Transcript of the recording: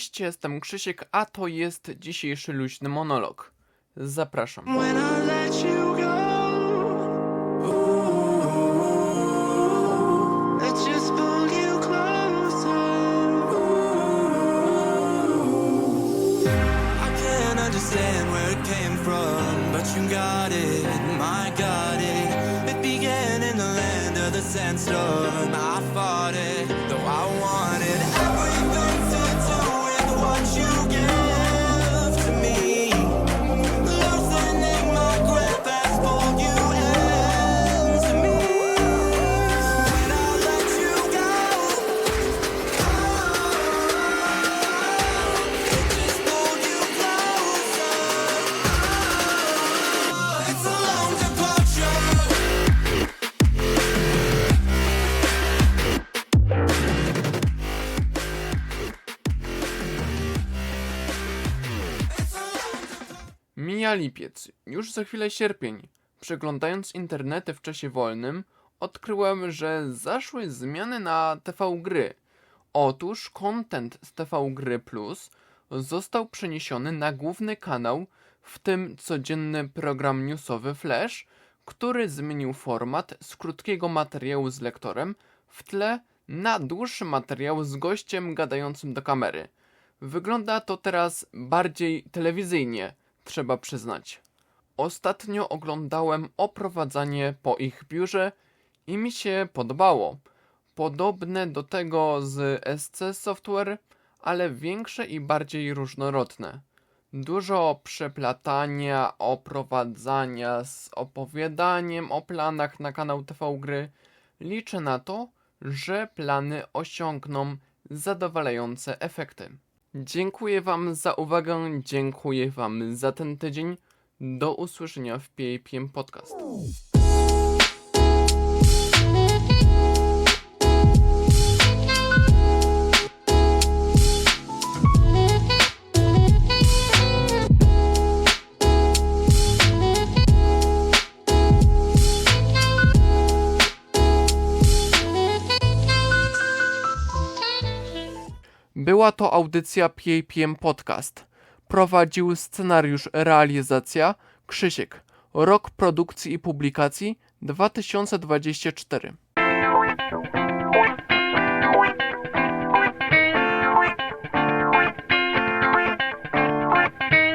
Cześć, jestem Krzysiek, a to jest dzisiejszy luźny monolog. Zapraszam. When I you go, ooh, I Mija lipiec, już za chwilę sierpień. Przeglądając internety w czasie wolnym, odkryłem, że zaszły zmiany na TV Gry. Otóż content z TV Gry Plus został przeniesiony na główny kanał, w tym codzienny program newsowy Flash, który zmienił format z krótkiego materiału z lektorem w tle na dłuższy materiał z gościem gadającym do kamery. Wygląda to teraz bardziej telewizyjnie, trzeba przyznać. Ostatnio oglądałem oprowadzanie po ich biurze i mi się podobało. Podobne do tego z SC Software, ale większe i bardziej różnorodne. Dużo przeplatania, oprowadzania z opowiadaniem o planach na kanał TV Gry. Liczę na to, że plany osiągną zadowalające efekty. Dziękuję Wam za uwagę, dziękuję Wam za ten tydzień. Do usłyszenia w PAPM Podcast. Była to audycja PAPM Podcast. Prowadził scenariusz realizacja Krzysiek. Rok produkcji i publikacji 2024.